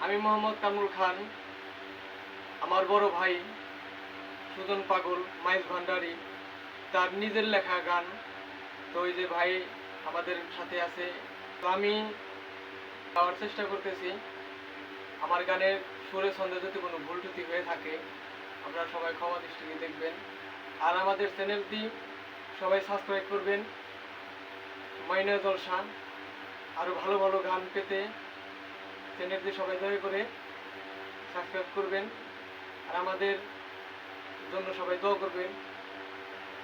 আমি মোহাম্মদ কামরুল খান, আমার বড় ভাই সুজন পাগল, মাইজ ভান্ডারি। তার নিজের লেখা গান। তো ওই যে ভাই আমাদের সাথে আছে। তো আমি গাওয়ার চেষ্টা করতেছি। আমার গানের সুরে ছন্দে যদি কোনো ভুল ত্রুটি হয়ে থাকে, আপনারা সবাই ক্ষমা দৃষ্টিতে দেখবেন। আর আমাদের চ্যানেলটি সবাই সাবস্ক্রাইব করবেন। মাইনা জলসা আরও ভালো ভালো গান পেতে চ্যানেলটি সবাই দয়া করে সাবস্ক্রাইব করবেন। আর আমাদের জন্য সবাই দোয়া করবেন।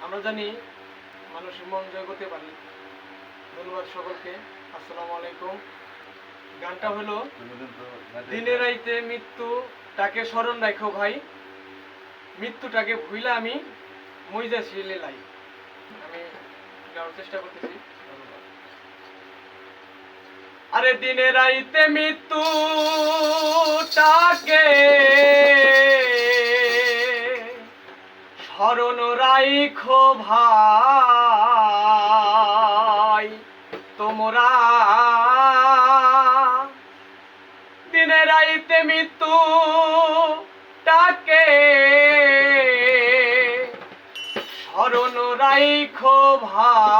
আমরা জানি মানুষের মন জয় করতে পারি। ধন্যবাদ সকলকে। আসসালামু আলাইকুম। গানটা হলো দিনে রাইতে মৃত্যু তাকে স্মরণ রাখো ভাই। মৃত্যুটাকে ভুইলা আমি মইজা শিলে লাই আমি গাওয়ার চেষ্টা করতেছি। আরে দিনে রাইতে মৃত্যু স্মরণ রাইখো ভাই, তোমরা দিনে রাইতে মৃত্যু তাকে স্মরণ রাইখো ভাই।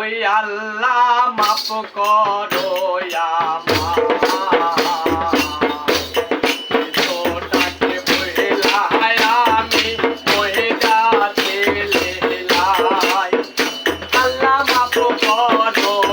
ওই আল্লাহ মাফ করো আল্লাহ করো।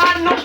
Ah, no.